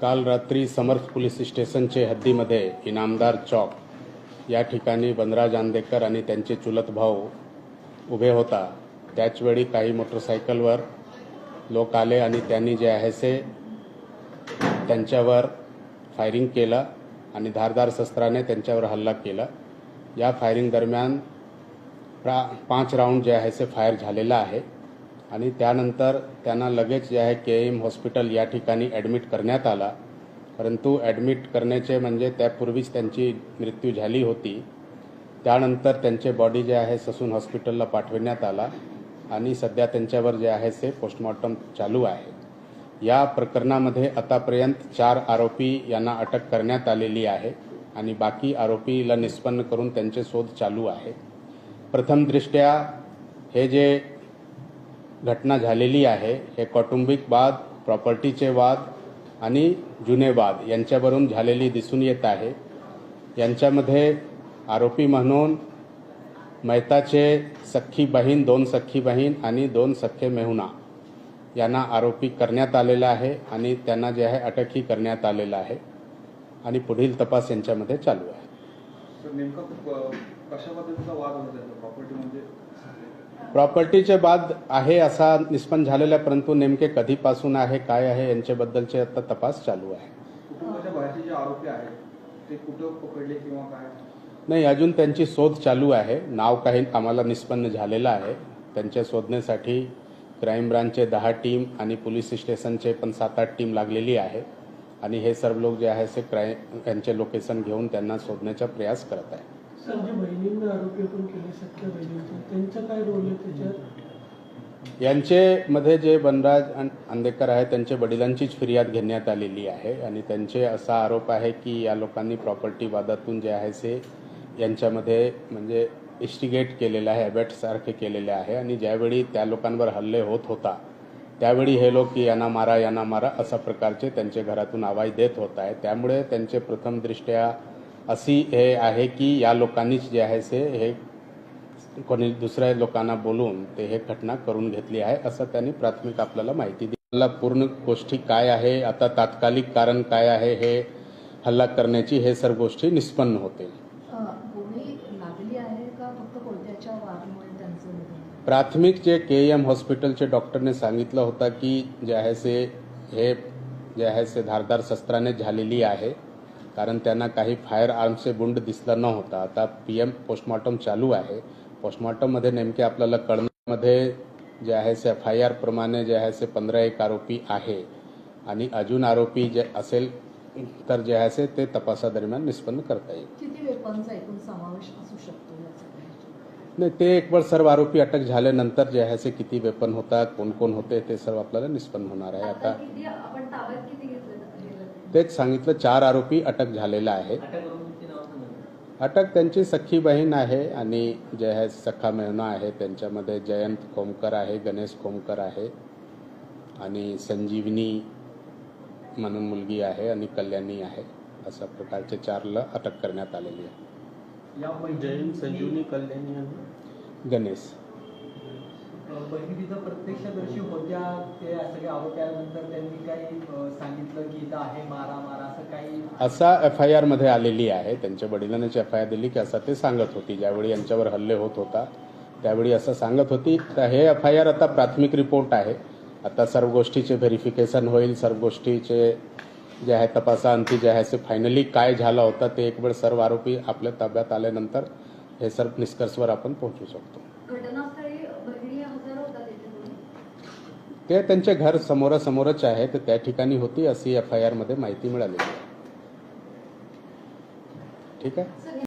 काल रात्री समर्थ पोलीस स्टेशनचे हद्दीमध्ये इनामदार चौक. या ठिकाणी बनराज आंदेकर आणि त्यांचे चुलत भाऊ उभे होता. त्याचवेळी काही मोटरसायकलवर लोक आले आणि त्यांनी जे आहे से त्यांच्यावर फायरिंग केलं आणि धारदार शस्त्राने त्यांच्यावर हल्ला केला. या फायरिंग दरम्यान पाच राऊंड जे आहे से फायर झालेला आहे. आणि त्यानंतर त्यांना लगेच जे आहे के एम हॉस्पिटल या ठिकाणी ॲडमिट करण्यात आला. परंतु ॲडमिट करण्याचे म्हणजे त्यापूर्वीच त्यांची मृत्यू झाली होती. त्यानंतर त्यांचे बॉडी जे आहे ससून हॉस्पिटलला पाठविण्यात आला आणि सध्या त्यांच्यावर जे आहे ते पोस्टमॉर्टम चालू आहे. या प्रकरणामध्ये आतापर्यंत चार आरोपी यांना अटक करण्यात आलेली आहे आणि बाकी आरोपीला निष्पन्न करून त्यांचे शोध चालू आहे. प्रथमदृष्ट्या हे जे घटना झालेली आहे. हे कौटुंबिक वाद प्रॉपर्टीचे वाद आणि जुने वाद यांच्यावरून झालेली दिसून येत आहे. यांच्यामध्ये आरोपी म्हणून मेहताचे सख्खी बहीण दोन सख्खी बहीण आणि दोन सख्खे मेहुणा यांना आरोपी करण्यात आलेला आहे आणि त्यांना जे आहे अटकही करण्यात आलेला आहे आणि पुढील तपास यांच्यामध्ये चालू आहे. नेमका कशा पद्धतीचा वाद होता प्रॉपर्टी म्हणजे प्रॉपर्टीचे वाद आहे असा निष्पन्न झालेला आहे, परंतु नेमके कधीपासून आहे काय आहे यांच्याबद्दलचे आता तपास चालू आहे. नाही अजून त्यांची शोध चालू आहे. नाव काही आम्हाला निष्पन्न झालेलं आहे. त्यांच्या शोधण्यासाठी क्राईम ब्रांचचे दहा टीम आणि पोलीस स्टेशनचे पण सात आठ टीम लागलेली आहे. आणि हे सर्व लोक जे आहे ते क्राईम यांचे लोकेशन घेऊन त्यांना शोधण्याचा प्रयास करत आहे सर जे बहिणींना आरोपी आपण केले सख्या बहिणींचे काय रोल आहे त्याच्यात? यांचे मध्ये जे बनराज आंदेकर आहे त्यांच्या वडिलांचीच फिर्याद घेण्यात आलेली आहे आणि त्यांचे असा आरोप आहे की या लोकांनी प्रॉपर्टी वादातून जे आहे ते यांच्यामध्ये म्हणजे इस्टिगेट केलेलं आहे अबॅटसारखे केलेले आहे आणि ज्यावेळी त्या लोकांवर हल्ले होत होता त्यावेळी हे लोक की यांना मारा यांना मारा अशा प्रकारचे त्यांचे घरातून आवाज देत होत आहे. त्यामुळे त्यांचे प्रथमदृष्ट्या अशी हे आहे की या लोकांनीच जे आहे ते हे कोणी दुसऱ्या लोकांना बोलून ते हे घटना करून घेतली आहे असं त्यांनी प्राथमिक आपल्याला माहिती दिली. मला पूर्ण गोष्टी काय आहे आता तात्कालिक कारण काय आहे हे हल्ला करण्याची हे सर्व गोष्टी निष्पन्न होतील. झालं? प्राथमिक जे के एम हॉस्पिटलचे डॉक्टरने सांगितलं होतं की जे आहे से हे जे आहे से धारदार शस्त्राने झालेली आहे. कारण त्यांना काही फायर आर्मचे बुंड दिसला नव्हता आता पी एम पोस्टमॉर्टम चालू आहे. पोस्टमॉर्टममध्ये नेमके आपल्याला कळण्यामध्ये जे आहे से एफ आय आर प्रमाणे जे आहे से पंधरा एक आरोपी आहे. आणि अजून आरोपी जे असेल तर जे आहे से ते तपासादरम्यान निष्पन्न करता येईल. नाही. ते एक वेळ सर्व आरोपी अटक झाल्यानंतर जे आहे ते किती वेपन होतात कोण कोण होते ते सर्व आपल्याला निष्पन्न होणार आहे. आता किती आपण ताब्यात किती घेतले तेच सांगितलं चार आरोपी अटक झालेला आहे. अटक त्यांची सख्खी बहीण आहे आणि जे आहे सखा मेहना आहे. त्यांच्यामध्ये जयंत खोमकर आहे गणेश खोमकर आहे आणि संजीवनी म्हणून मुलगी आहे आणि कल्याणी आहे. अशा प्रकारचे चारला अटक करण्यात आलेली आहे. या जैन संजीवनी कल्याणी आणि गणेश. बहिणी प्रत्यक्षदर्शी होत्या ते सगळे आरोपी त्यांनी काही सांगितलं की इथं आहे मारा मारा असं काही असा एफ आय आरमध्ये आलेली आहे. त्यांच्या वडिलांची एफ आय आर दिली की असं ते सांगत होती. ज्यावेळी यांच्यावर हल्ले होत होता त्यावेळी असं सांगत होती. तर हे एफ आय आर आता प्राथमिक रिपोर्ट आहे. आता सर्व गोष्टीचे व्हेरिफिकेशन होईल. सर्व गोष्टीचे जे आहे तपासाअंती जे आहे ते फायनली काय झालं होतं ते एक वेळ सर्व आरोपी आपल्या ताब्यात आल्यानंतर हे सर्व निष्कर्षवर आपण पोहोचू शकतो घटनास्थळी बहिणी हजर होता तिथे कोणी ते त्यांचे घर समोरासमोरच आहे तर त्या ठिकाणी होती अशी एफ आय आरमध्ये माहिती मिळालेली आहे. ठीक आहे?